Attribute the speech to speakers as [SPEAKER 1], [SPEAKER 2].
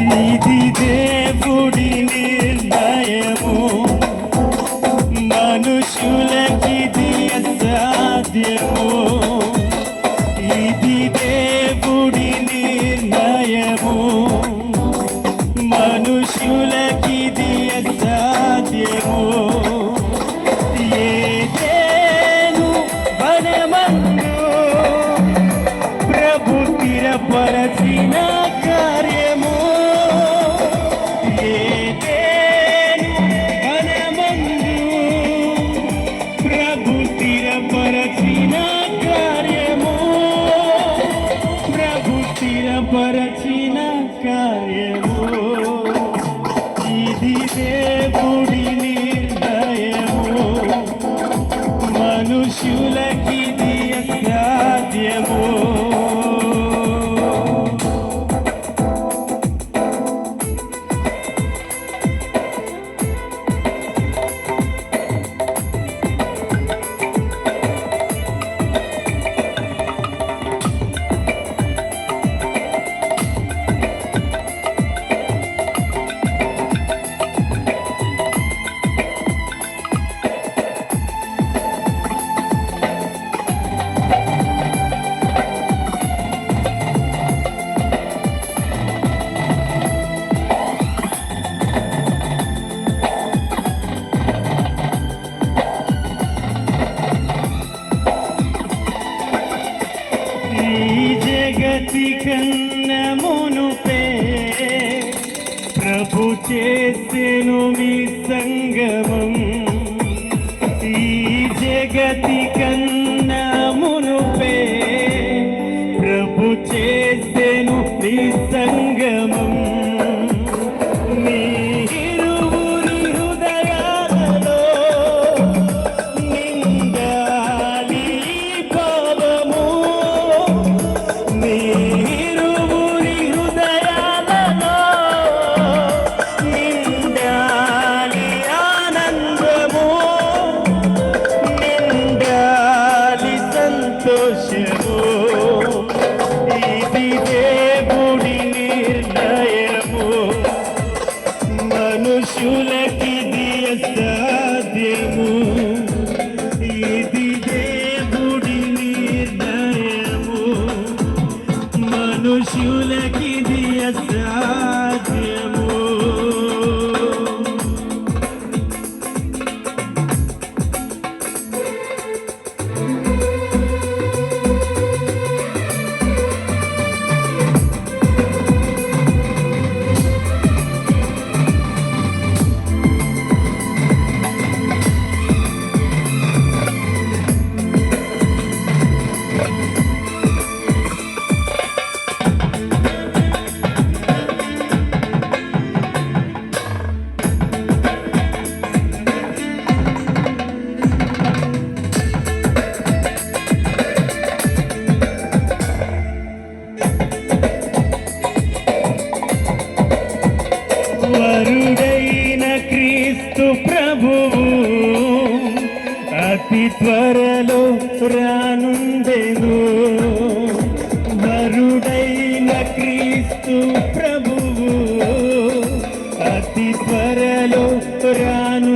[SPEAKER 1] ఇది దేవుడి నిర్ణయము. మనుషులకిది అసాధ్యము ఇది దేవుడి నిర్ణయము. మనుషులకిది అసాధ్యము స్థిరపరచిన కార్యము. ఇది దేవుడిని జగతి కన్న ప్రభు చేసెను మీ సంగమం. ఈ జగతి అసాధ్యము త్వరలో రానుండెను. నరుడైన క్రీస్తు ప్రభువు అతి త్వరలో రాను